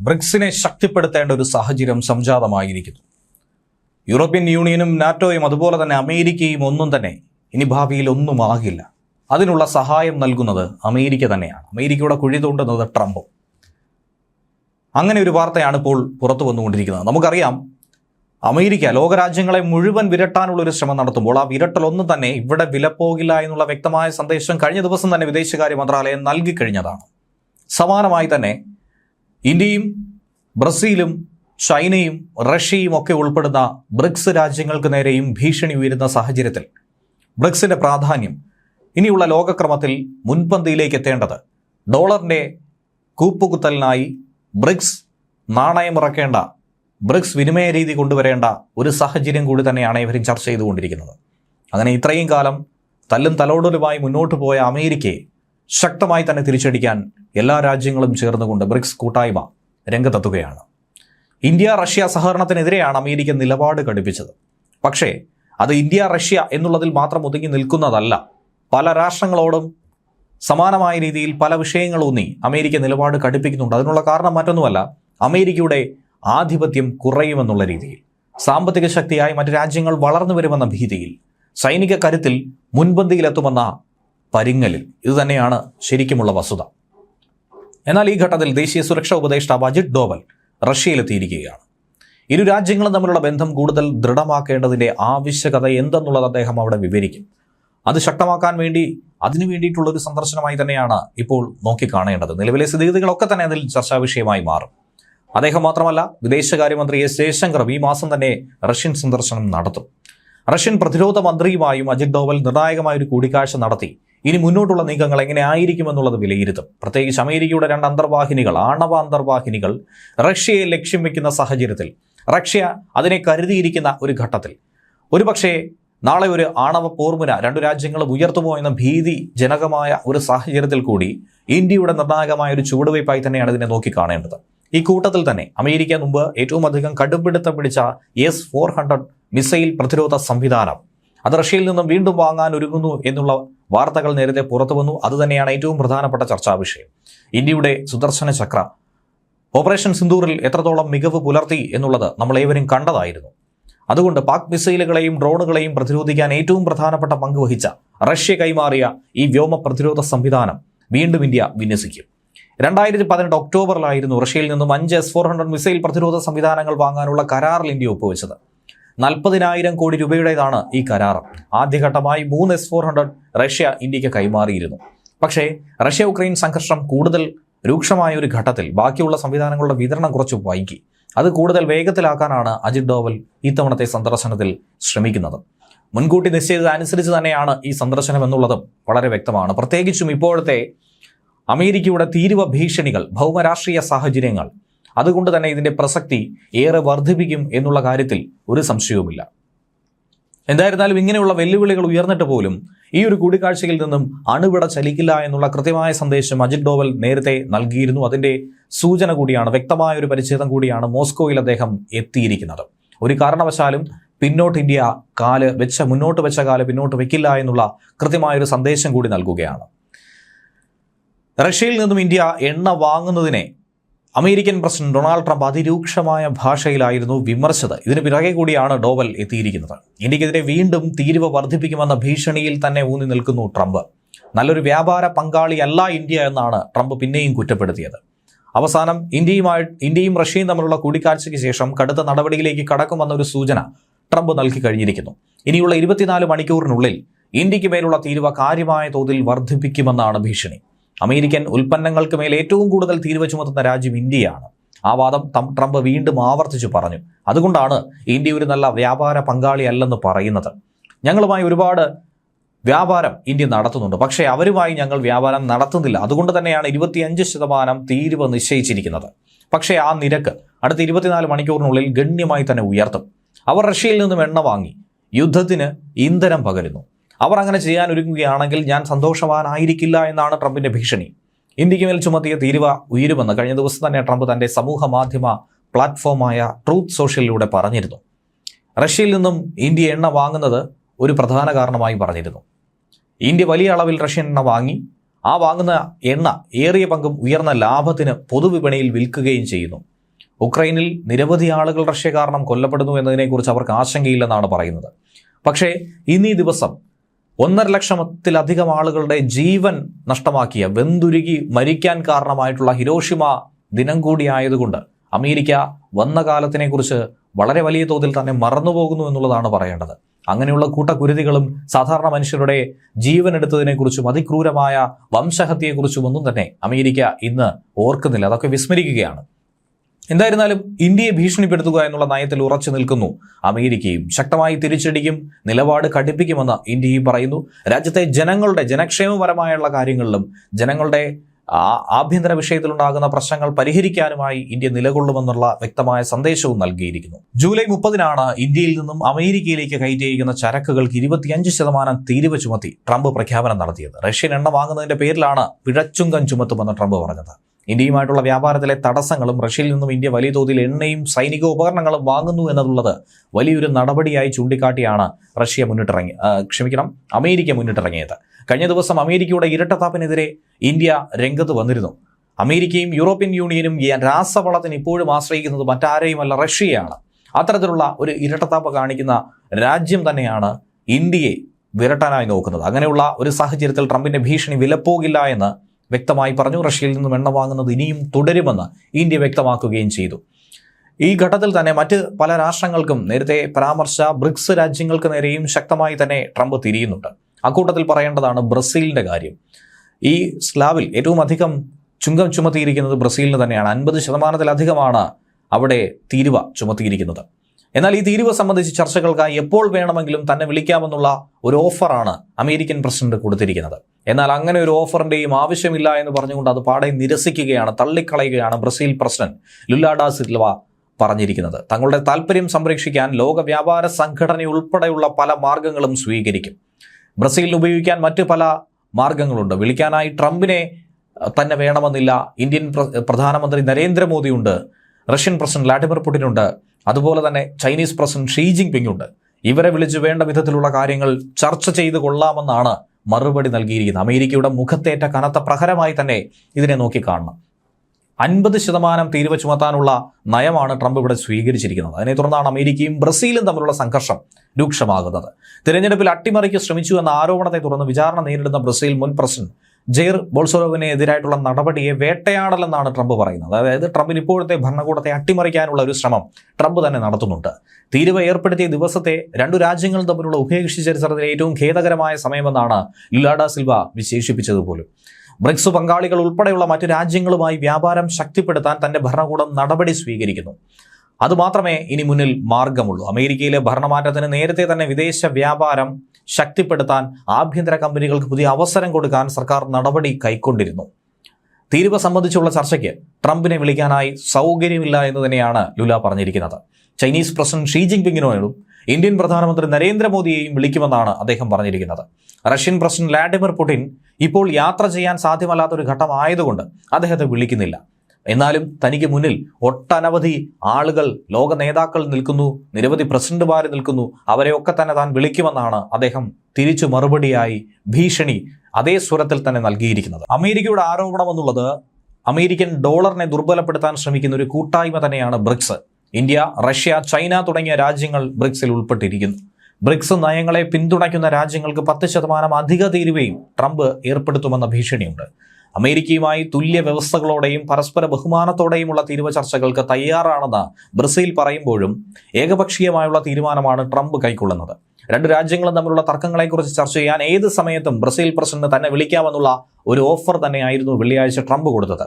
ബ്രിക്സിനെ ശക്തിപ്പെടുത്തേണ്ട ഒരു സാഹചര്യം സംജാതമായിരിക്കുന്നു. യൂറോപ്യൻ യൂണിയനും നാറ്റോയും അതുപോലെ തന്നെ അമേരിക്കയും ഒന്നും തന്നെ ഇനി ഭാവിയിൽ ഒന്നും ആകില്ല. അതിനുള്ള സഹായം നൽകുന്നത് അമേരിക്ക തന്നെയാണ്. അമേരിക്കയുടെ കുഴി തോണ്ടുന്നത് ട്രംപും. അങ്ങനെ ഒരു വാർത്തയാണ് ഇപ്പോൾ പുറത്തു വന്നുകൊണ്ടിരിക്കുന്നത്. നമുക്കറിയാം അമേരിക്ക ലോകരാജ്യങ്ങളെ മുഴുവൻ വിരട്ടാനുള്ള ഒരു ശ്രമം നടത്തുമ്പോൾ ആ വിരട്ടലൊന്നും തന്നെ ഇവിടെ വിലപ്പോകില്ല എന്നുള്ള വ്യക്തമായ സന്ദേശം കഴിഞ്ഞ ദിവസം തന്നെ വിദേശകാര്യ മന്ത്രാലയം നൽകിക്കഴിഞ്ഞതാണ് സമാനമായി തന്നെ ഇന്ത്യയും ബ്രസീലും ചൈനയും റഷ്യയും ഒക്കെ ഉൾപ്പെടുന്ന ബ്രിക്സ് രാജ്യങ്ങൾക്ക് നേരെയും ഭീഷണി ഉയരുന്ന സാഹചര്യത്തിൽ ബ്രിക്സിന്റെ പ്രാധാന്യം ഇനിയുള്ള ലോകക്രമത്തിൽ മുൻപന്തിയിലേക്ക് എത്തേണ്ടത് ഡോളറിന്റെ കൂപ്പുകുത്തലിനായി ബ്രിക്സ് നാണയമിറക്കേണ്ട ബ്രിക്സ് വിനിമയ രീതി കൊണ്ടുവരേണ്ട ഒരു സാഹചര്യം കൂടി തന്നെയാണ് ഇവരും ചർച്ച ചെയ്തുകൊണ്ടിരിക്കുന്നത്. അങ്ങനെ ഇത്രയും കാലം തല്ലും തലോടലുമായി മുന്നോട്ട് പോയ അമേരിക്കയെ ശക്തമായി തന്നെ തിരിച്ചടിക്കാൻ എല്ലാ രാജ്യങ്ങളും ചേർന്നുകൊണ്ട് ബ്രിക്സ് കൂട്ടായ്മ രംഗത്തെത്തുകയാണ്. ഇന്ത്യ റഷ്യ സഹകരണത്തിനെതിരെയാണ് അമേരിക്ക നിലപാട് ഘടിപ്പിച്ചത്. പക്ഷേ അത് ഇന്ത്യ റഷ്യ എന്നുള്ളതിൽ മാത്രം ഒതുങ്ങി നിൽക്കുന്നതല്ല. പല രാഷ്ട്രങ്ങളോടും സമാനമായ രീതിയിൽ പല വിഷയങ്ങളൂന്നി അമേരിക്ക നിലപാട് ഘടിപ്പിക്കുന്നുണ്ട്. അതിനുള്ള കാരണം മറ്റൊന്നുമല്ല അമേരിക്കയുടെ ആധിപത്യം കുറയുമെന്നുള്ള രീതിയിൽ. സാമ്പത്തിക ശക്തിയായി മറ്റ് രാജ്യങ്ങൾ വളർന്നു വരുമെന്ന ഭീതിയിൽ സൈനിക കരുത്തിൽ മുൻപന്തിയിലെത്തുമെന്ന പരിങ്ങലിൽ. ഇതുതന്നെയാണ് ശരിക്കുമുള്ള വസ്തുത. എന്നാൽ ഈ ഘട്ടത്തിൽ ദേശീയ സുരക്ഷാ ഉപദേഷ്ടാവ് അജിത് ഡോവൽ റഷ്യയിലെത്തിയിരിക്കുകയാണ്. ഇരു രാജ്യങ്ങളും തമ്മിലുള്ള ബന്ധം കൂടുതൽ ദൃഢമാക്കേണ്ടതിന്റെ ആവശ്യകത എന്തെന്നുള്ളത് അദ്ദേഹം അവിടെ വിവരിക്കും. അത് ശക്തമാക്കാൻ വേണ്ടി അതിനു വേണ്ടിയിട്ടുള്ള ഒരു സന്ദർശനമായി തന്നെയാണ് ഇപ്പോൾ നോക്കിക്കാണേണ്ടത്. നിലവിലെ സ്ഥിതിഗതികളൊക്കെ തന്നെ അതിൽ ചർച്ചാ വിഷയമായി മാറും. അദ്ദേഹം മാത്രമല്ല വിദേശകാര്യമന്ത്രി എസ് ജയശങ്കറും ഈ മാസം തന്നെ റഷ്യൻ സന്ദർശനം നടത്തും. റഷ്യൻ പ്രതിരോധ മന്ത്രിയുമായും അജിത് ഡോവൽ നിർണായകമായ ഒരു കൂടിക്കാഴ്ച നടത്തി. ഇനി മുന്നോട്ടുള്ള നീക്കങ്ങൾ എങ്ങനെ ആയിരിക്കുമെന്നുള്ളത് വിലയിരുത്തും. പ്രത്യേകിച്ച് അമേരിക്കയുടെ രണ്ട് അന്തർവാഹിനികൾ ആണവ അന്തർവാഹിനികൾ റഷ്യയെ ലക്ഷ്യം വയ്ക്കുന്ന സാഹചര്യത്തിൽ റഷ്യ അതിനെ കരുതിയിരിക്കുന്ന ഒരു ഘട്ടത്തിൽ. ഒരുപക്ഷേ നാളെ ഒരു ആണവ പോർമുന രണ്ടു രാജ്യങ്ങളും ഉയർത്തുമോ എന്ന ഭീതി ജനകമായ ഒരു സാഹചര്യത്തിൽ കൂടി ഇന്ത്യയുടെ നിർണായകമായ ഒരു ചുവടുവയ്പായി തന്നെയാണ് ഇതിനെ നോക്കിക്കാണേണ്ടത് ഈ കൂട്ടത്തിൽ തന്നെ അമേരിക്ക മുമ്പ് ഏറ്റവും അധികം കടുംപിടുത്തം പിടിച്ച എസ് ഫോർ ഹൺഡ്രഡ് മിസൈൽ പ്രതിരോധ സംവിധാനം അത് റഷ്യയിൽ നിന്നും വീണ്ടും വാങ്ങാൻ ഒരുങ്ങുന്നു എന്നുള്ള വാർത്തകൾ നേരത്തെ പുറത്തു വന്നു. അതുതന്നെയാണ് ഏറ്റവും പ്രധാനപ്പെട്ട ചർച്ചാ വിഷയം. ഇന്ത്യയുടെ സുദർശന ചക്ര. ഓപ്പറേഷൻ സിന്ദൂറിൽ എത്രത്തോളം മികവ് പുലർത്തി എന്നുള്ളത് നമ്മൾ ഏവരും കണ്ടതായിരുന്നു. അതുകൊണ്ട് പാക് മിസൈലുകളെയും ഡ്രോണുകളെയും പ്രതിരോധിക്കാൻ ഏറ്റവും പ്രധാനപ്പെട്ട പങ്ക് വഹിച്ച റഷ്യ കൈമാറിയ ഈ വ്യോമ പ്രതിരോധ സംവിധാനം വീണ്ടും ഇന്ത്യ വിന്യസിക്കും. രണ്ടായിരത്തി പതിനെട്ട് ഒക്ടോബറിലായിരുന്നു റഷ്യയിൽ നിന്നും അഞ്ച് എസ് ഫോർ ഹൺഡ്രഡ് മിസൈൽ പ്രതിരോധ സംവിധാനങ്ങൾ വാങ്ങാനുള്ള കരാറിൽ ഇന്ത്യ ഒപ്പുവെച്ചത്. നാൽപ്പതിനായിരം കോടി രൂപയുടേതാണ് ഈ കരാർ. ആദ്യഘട്ടമായി മൂന്ന് എസ് ഫോർ ഹൺഡ്രഡ് റഷ്യ ഇന്ത്യയ്ക്ക് കൈമാറിയിരുന്നു. പക്ഷേ റഷ്യ ഉക്രൈൻ സംഘർഷം കൂടുതൽ രൂക്ഷമായ ഒരു ഘട്ടത്തിൽ ബാക്കിയുള്ള സംവിധാനങ്ങളുടെ വിതരണം കുറച്ച് വൈകി. അത് കൂടുതൽ വേഗത്തിലാക്കാനാണ് അജിത് ഡോവൽ ഇത്തവണത്തെ സന്ദർശനത്തിൽ ശ്രമിക്കുന്നത്. മുൻകൂട്ടി നിശ്ചയിച്ചത് അനുസരിച്ച് തന്നെയാണ് ഈ സന്ദർശനം എന്നുള്ളതും വളരെ വ്യക്തമാണ്. പ്രത്യേകിച്ചും ഇപ്പോഴത്തെ അമേരിക്കയുടെ തീരുവ ഭീഷണികൾ ഭൗമരാഷ്ട്രീയ സാഹചര്യങ്ങൾ അതുകൊണ്ട് തന്നെ ഇതിന്റെ പ്രസക്തി ഏറെ വർദ്ധിപ്പിക്കും എന്നുള്ള കാര്യത്തിൽ ഒരു സംശയവുമില്ല. എന്തായിരുന്നാലും ഇങ്ങനെയുള്ള വെല്ലുവിളികൾ ഉയർന്നിട്ട് പോലും ഈ ഒരു കൂടിക്കാഴ്ചയിൽ നിന്നും അണുവിട ചലിക്കില്ല എന്നുള്ള കൃത്യമായ സന്ദേശം അജിത് ഡോവൽ നേരത്തെ നൽകിയിരുന്നു. അതിന്റെ സൂചന കൂടിയാണ് വ്യക്തമായ ഒരു പരിച്ഛേദം കൂടിയാണ് മോസ്കോയിൽ അദ്ദേഹം എത്തിയിരിക്കുന്നത്. ഒരു കാരണവശാലും പിന്നോട്ട് ഇന്ത്യ കാൽ വെച്ച മുന്നോട്ട് വെച്ച കാൽ പിന്നോട്ട് വെക്കില്ല എന്നുള്ള കൃത്യമായ ഒരു സന്ദേശം കൂടി നൽകുകയാണ്. റഷ്യയിൽ നിന്നും ഇന്ത്യ എണ്ണ വാങ്ങുന്നതിനെ അമേരിക്കൻ പ്രസിഡന്റ് ഡൊണാൾഡ് ട്രംപ് അതിരൂക്ഷമായ ഭാഷയിലായിരുന്നു വിമർശിച്ചത്. ഇതിന് പിറകെ കൂടിയാണ് ഡോവൽ എത്തിയിരിക്കുന്നത്. ഇന്ത്യക്കെതിരെ വീണ്ടും തീരുവ വർദ്ധിപ്പിക്കുമെന്ന ഭീഷണിയിൽ തന്നെ ഊന്നി നിൽക്കുന്നു ട്രംപ്. നല്ലൊരു വ്യാപാര പങ്കാളിയല്ല ഇന്ത്യ എന്നാണ് ട്രംപ് പിന്നെയും കുറ്റപ്പെടുത്തിയത്. അവസാനം ഇന്ത്യയുമായി ഇന്ത്യയും റഷ്യയും തമ്മിലുള്ള കൂടിക്കാഴ്ചയ്ക്ക് ശേഷം കടുത്ത നടപടിയിലേക്ക് കടക്കുമെന്ന ഒരു സൂചന ട്രംപ് നൽകി കഴിഞ്ഞിരിക്കുന്നു. ഇനിയുള്ള ഇരുപത്തിനാല് മണിക്കൂറിനുള്ളിൽ ഇന്ത്യയ്ക്ക് മേലുള്ള തീരുവ കാര്യമായ തോതിൽ വർദ്ധിപ്പിക്കുമെന്നാണ് ഭീഷണി. അമേരിക്കൻ ഉൽപ്പന്നങ്ങൾക്ക് മേൽ ഏറ്റവും കൂടുതൽ തീരുവ ചുമത്തുന്ന രാജ്യം ഇന്ത്യയാണ്. ആ വാദം ട്രംപ് വീണ്ടും ആവർത്തിച്ചു പറഞ്ഞു. അതുകൊണ്ടാണ് ഇന്ത്യ ഒരു നല്ല വ്യാപാര പങ്കാളിയല്ലെന്ന് പറയുന്നത്. ഞങ്ങളുമായി ഒരുപാട് വ്യാപാരം ഇന്ത്യ നടത്തുന്നുണ്ട്. പക്ഷേ അവരുമായി ഞങ്ങൾ വ്യാപാരം നടത്തുന്നില്ല. അതുകൊണ്ട് തന്നെയാണ് ഇരുപത്തിയഞ്ച് ശതമാനം തീരുവ നിശ്ചയിച്ചിരിക്കുന്നത്. പക്ഷേ ആ നിരക്ക് അടുത്ത ഇരുപത്തിനാല് മണിക്കൂറിനുള്ളിൽ ഗണ്യമായി തന്നെ ഉയർത്തും. അവർ റഷ്യയിൽ നിന്നും എണ്ണ വാങ്ങി. യുദ്ധത്തിന് ഇന്ധനം പകരുന്നു. അവർ അങ്ങനെ ചെയ്യാൻ ഒരുങ്ങുകയാണെങ്കിൽ ഞാൻ സന്തോഷവാനായിരിക്കില്ല എന്നാണ് ട്രംപിന്റെ ഭീഷണി. ഇന്ത്യയ്ക്ക് മേൽ ചുമത്തിയ തീരുവ ഉയരുമെന്ന് കഴിഞ്ഞ ദിവസം തന്നെ ട്രംപ് തന്റെ സമൂഹ മാധ്യമ പ്ലാറ്റ്ഫോമായ ട്രൂത്ത് സോഷ്യലിലൂടെ പറഞ്ഞിരുന്നു. റഷ്യയിൽ നിന്നും ഇന്ത്യ എണ്ണ വാങ്ങുന്നത് ഒരു പ്രധാന കാരണമായി പറഞ്ഞിരുന്നു. ഇന്ത്യ വലിയ അളവിൽ റഷ്യൻ എണ്ണ വാങ്ങി ആ വാങ്ങുന്ന എണ്ണ ഏറിയ പങ്കും ഉയർന്ന ലാഭത്തിന് പൊതുവിപണിയിൽ വിൽക്കുകയും ചെയ്യുന്നു. ഉക്രൈനിൽ നിരവധി ആളുകൾ റഷ്യ കാരണം കൊല്ലപ്പെടുന്നു എന്നതിനെക്കുറിച്ച് അവർക്ക് ആശങ്കയില്ലെന്നാണ് പറയുന്നത്. പക്ഷേ ഇന്നീ ദിവസം ഒന്നര ലക്ഷത്തിലധികം ആളുകളുടെ ജീവൻ നഷ്ടമാക്കിയ വെന്തുരുകി മരിക്കാൻ കാരണമായിട്ടുള്ള ഹിരോഷിമ ദിനം കൂടിയായതുകൊണ്ട് അമേരിക്ക വന്ന കാലത്തിനെക്കുറിച്ച് വളരെ വലിയ തോതിൽ തന്നെ മറന്നുപോകുന്നു എന്നുള്ളതാണ് പറയേണ്ടത്. അങ്ങനെയുള്ള കൂട്ടക്കുരുതികളും സാധാരണ മനുഷ്യരുടെ ജീവൻ എടുത്തതിനെക്കുറിച്ചും അതിക്രൂരമായ വംശഹത്യയെക്കുറിച്ചും ഒന്നും തന്നെ അമേരിക്ക ഇന്ന് ഓർക്കുന്നില്ല. അതൊക്കെ വിസ്മരിക്കുകയാണ്. എന്തായിരുന്നാലും ഇന്ത്യയെ ഭീഷണിപ്പെടുത്തുക എന്നുള്ള നയത്തിൽ ഉറച്ചു നിൽക്കുന്നു. അമേരിക്കയും ശക്തമായി തിരിച്ചടിക്കും നിലപാട് കടുപ്പിക്കുമെന്ന് ഇന്ത്യയും പറയുന്നു. രാജ്യത്തെ ജനങ്ങളുടെ ജനക്ഷേമപരമായുള്ള കാര്യങ്ങളിലും ജനങ്ങളുടെ ആഭ്യന്തര വിഷയത്തിലുണ്ടാകുന്ന പ്രശ്നങ്ങൾ പരിഹരിക്കാനുമായി ഇന്ത്യ നിലകൊള്ളുമെന്നുള്ള വ്യക്തമായ സന്ദേശവും നൽകിയിരിക്കുന്നു. ജൂലൈ മുപ്പതിനാണ് ഇന്ത്യയിൽ നിന്നും അമേരിക്കയിലേക്ക് കയറ്റിയിരിക്കുന്ന ചരക്കുകൾക്ക് ഇരുപത്തിയഞ്ച് ശതമാനം തീരുവ ചുമത്തി ട്രംപ് പ്രഖ്യാപനം നടത്തിയത്. റഷ്യൻ എണ്ണ വാങ്ങുന്നതിന്റെ പേരിലാണ് പിഴച്ചുങ്കം ചുമത്തുമെന്ന് ട്രംപ് പറഞ്ഞത്. ഇന്ത്യയുമായിട്ടുള്ള വ്യാപാരത്തിലെ തടസ്സങ്ങളും റഷ്യയിൽ നിന്നും ഇന്ത്യ വലിയ തോതിൽ എണ്ണയും സൈനിക ഉപകരണങ്ങളും വാങ്ങുന്നു എന്നുള്ളത് വലിയൊരു നടപടിയായി ചൂണ്ടിക്കാട്ടിയാണ് റഷ്യ മുന്നിട്ടിറങ്ങി ക്ഷമിക്കണം അമേരിക്ക മുന്നിട്ടിറങ്ങിയത്. കഴിഞ്ഞ ദിവസം അമേരിക്കയുടെ ഇരട്ടത്താപ്പിനെതിരെ ഇന്ത്യ രംഗത്ത് വന്നിരുന്നു. അമേരിക്കയും യൂറോപ്യൻ യൂണിയനും രാസവളത്തിന് ഇപ്പോഴും ആശ്രയിക്കുന്നത് മറ്റാരെയുമല്ല റഷ്യയാണ്. അത്തരത്തിലുള്ള ഒരു ഇരട്ടത്താപ്പ് കാണിക്കുന്ന രാജ്യം തന്നെയാണ് ഇന്ത്യയെ വിരട്ടാനായി നോക്കുന്നത്. അങ്ങനെയുള്ള ഒരു സാഹചര്യത്തിൽ ട്രംപിന്റെ ഭീഷണി വിലപ്പോകില്ല എന്ന് വ്യക്തമായി പറഞ്ഞു റഷ്യയിൽ നിന്നും എണ്ണ വാങ്ങുന്നത് ഇനിയും തുടരുമെന്ന് ഇന്ത്യ വ്യക്തമാക്കുകയും ചെയ്തു. ഈ ഘട്ടത്തിൽ തന്നെ മറ്റ് പല രാഷ്ട്രങ്ങൾക്കും നേരത്തെ പരാമർശ ബ്രിക്സ് രാജ്യങ്ങൾക്ക് നേരെയും ശക്തമായി തന്നെ ട്രംപ് തിരിയുന്നുണ്ട്. അക്കൂട്ടത്തിൽ പറയേണ്ടതാണ് ബ്രസീലിന്റെ കാര്യം. ഈ സ്ലാവിൽ ഏറ്റവും അധികം ചുങ്കം ചുമത്തിയിരിക്കുന്നത് ബ്രസീലിന് തന്നെയാണ്. അൻപത് ശതമാനത്തിലധികമാണ് അവിടെ തീരുവ ചുമത്തിയിരിക്കുന്നത്. എന്നാൽ ഈ തീരുവ സംബന്ധിച്ച് ചർച്ചകൾക്കായി എപ്പോൾ വേണമെങ്കിലും തന്നെ വിളിക്കാമെന്നുള്ള ഒരു ഓഫറാണ് അമേരിക്കൻ പ്രസിഡന്റ് കൊടുത്തിരിക്കുന്നത്. എന്നാൽ അങ്ങനെ ഒരു ഓഫറിന്റെയും ആവശ്യമില്ല എന്ന് പറഞ്ഞുകൊണ്ട് അത് പാടെ നിരസിക്കുകയാണ് തള്ളിക്കളയുകയാണ് Brazil president Lula da Silva പറഞ്ഞിരിക്കുന്നത്. തങ്ങളുടെ താല്പര്യം സംരക്ഷിക്കാൻ ലോക വ്യാപാര സംഘടന ഉൾപ്പെടെയുള്ള പല മാർഗങ്ങളും സ്വീകരിക്കും. ബ്രസീലിന് ഉപയോഗിക്കാൻ മറ്റ് പല മാർഗങ്ങളുണ്ട്. വിളിക്കാനായി ട്രംപിനെ തന്നെ വേണമെന്നില്ല. ഇന്ത്യൻ പ്ര- പ്രധാനമന്ത്രി നരേന്ദ്രമോദിയുണ്ട്. റഷ്യൻ പ്രസിഡന്റ് വ്ളാഡിമിർ പുടിനുണ്ട്. അതുപോലെ തന്നെ ചൈനീസ് പ്രസിഡന്റ് ഷീ ജിങ് ഉണ്ട്. ഇവരെ വിളിച്ചു വേണ്ട വിധത്തിലുള്ള കാര്യങ്ങൾ ചർച്ച ചെയ്ത് കൊള്ളാമെന്നാണ് മറുപടി നൽകിയിരിക്കുന്നത്. അമേരിക്കയുടെ മുഖത്തേറ്റ കനത്ത പ്രഹരമായി തന്നെ ഇതിനെ നോക്കിക്കാണണം അൻപത് ശതമാനം തീരുവ ചുമത്താനുള്ള നയമാണ് ട്രംപ് ഇവിടെ സ്വീകരിച്ചിരിക്കുന്നത്. അതിനെ തുടർന്നാണ് അമേരിക്കയും ബ്രസീലും തമ്മിലുള്ള സംഘർഷം രൂക്ഷമാകുന്നത്. തിരഞ്ഞെടുപ്പിൽ അട്ടിമറിക്ക് ശ്രമിച്ചു എന്ന ആരോപണത്തെ തുടർന്ന് വിചാരണ നേരിടുന്ന ബ്രസീൽ മുൻ പ്രസിഡന്റ് ജെയർ ബോൾസോറോവിനെ എതിരായിട്ടുള്ള നടപടിയെ വേട്ടയാടലെന്നാണ് ട്രംപ് പറയുന്നത്. അതായത് ട്രംപിന് ഇപ്പോഴത്തെ ഭരണകൂടത്തെ അട്ടിമറിക്കാനുള്ള ഒരു ശ്രമം ട്രംപ് തന്നെ നടത്തുന്നുണ്ട്. തീരുവ ഏർപ്പെടുത്തിയ ദിവസത്തെ രണ്ടു രാജ്യങ്ങൾ തമ്മിലുള്ള ഉഭയകക്ഷി ചരിത്രത്തിലെ ഏറ്റവും ഖേദകരമായ സമയമെന്നാണ് ലുലാഡ സിൽവ വിശേഷിപ്പിച്ചത് പോലും. ബ്രിക്സ് പങ്കാളികൾ ഉൾപ്പെടെയുള്ള മറ്റു രാജ്യങ്ങളുമായി വ്യാപാരം ശക്തിപ്പെടുത്താൻ തന്റെ ഭരണകൂടം നടപടി സ്വീകരിക്കുന്നു. അതുമാത്രമേ ഇനി മുന്നിൽ മാർഗമുള്ളൂ. അമേരിക്കയിലെ ഭരണമാറ്റത്തിന് നേരത്തെ തന്നെ വിദേശ വ്യാപാരം ശക്തിപ്പെടുത്താൻ ആഭ്യന്തര കമ്പനികൾക്ക് പുതിയ അവസരം കൊടുക്കാൻ സർക്കാർ നടപടി കൈക്കൊണ്ടിരുന്നു. തീരുവ സംബന്ധിച്ചുള്ള ചർച്ചയ്ക്ക് ട്രംപിനെ വിളിക്കാനായി സൗകര്യമില്ല എന്ന് തന്നെയാണ് ലുല പറഞ്ഞിരിക്കുന്നത്. ചൈനീസ് പ്രസിഡന്റ് ഷീ ജിൻപിങ്ങിനോടും ഇന്ത്യൻ പ്രധാനമന്ത്രി നരേന്ദ്രമോദിയെയും വിളിക്കുമെന്നാണ് അദ്ദേഹം പറഞ്ഞിരിക്കുന്നത്. റഷ്യൻ പ്രസിഡന്റ് വ്ളാഡിമിർ പുടിൻ ഇപ്പോൾ യാത്ര ചെയ്യാൻ സാധ്യമല്ലാത്ത ഒരു ഘട്ടമായതുകൊണ്ട് അദ്ദേഹത്തെ വിളിക്കുന്നില്ല. എന്നാലും തനിക്ക് മുന്നിൽ ഒട്ടനവധി ആളുകൾ ലോക നേതാക്കൾ നിൽക്കുന്നു നിരവധി പ്രസിഡന്റുമാർ നിൽക്കുന്നു. അവരെയൊക്കെ തന്നെ താൻ വിളിക്കുമെന്നാണ് അദ്ദേഹം തിരിച്ചു മറുപടിയായി ഭീഷണി അതേ സ്വരത്തിൽ തന്നെ നൽകിയിരിക്കുന്നത്. അമേരിക്കയുടെ ആരോപണം എന്നുള്ളത് അമേരിക്കൻ ഡോളറിനെ ദുർബലപ്പെടുത്താൻ ശ്രമിക്കുന്ന ഒരു കൂട്ടായ്മ തന്നെയാണ് ബ്രിക്സ്. ഇന്ത്യ റഷ്യ ചൈന തുടങ്ങിയ രാജ്യങ്ങൾ ബ്രിക്സിൽ ഉൾപ്പെട്ടിരിക്കുന്നു. ബ്രിക്സ് നയങ്ങളെ പിന്തുണയ്ക്കുന്ന രാജ്യങ്ങൾക്ക് പത്ത് ശതമാനം അധിക തീരുവയും ട്രംപ് ഏർപ്പെടുത്തുമെന്ന ഭീഷണിയുണ്ട്. അമേരിക്കയുമായി തുല്യ വ്യവസ്ഥകളോടെയും പരസ്പര ബഹുമാനത്തോടെയുമുള്ള തീരുവ ചർച്ചകൾക്ക് തയ്യാറാണെന്ന് ബ്രസീൽ പറയുമ്പോഴും ഏകപക്ഷീയമായുള്ള തീരുമാനമാണ് ട്രംപ് കൈക്കൊള്ളുന്നത്. രണ്ട് രാജ്യങ്ങളും തമ്മിലുള്ള തർക്കങ്ങളെക്കുറിച്ച് ചർച്ച ചെയ്യാൻ ഏത് സമയത്തും ബ്രസീൽ പ്രസിഡന്റ് തന്നെ വിളിക്കാമെന്നുള്ള ഒരു ഓഫർ തന്നെയായിരുന്നു വെള്ളിയാഴ്ച ട്രംപ് കൊടുത്തത്.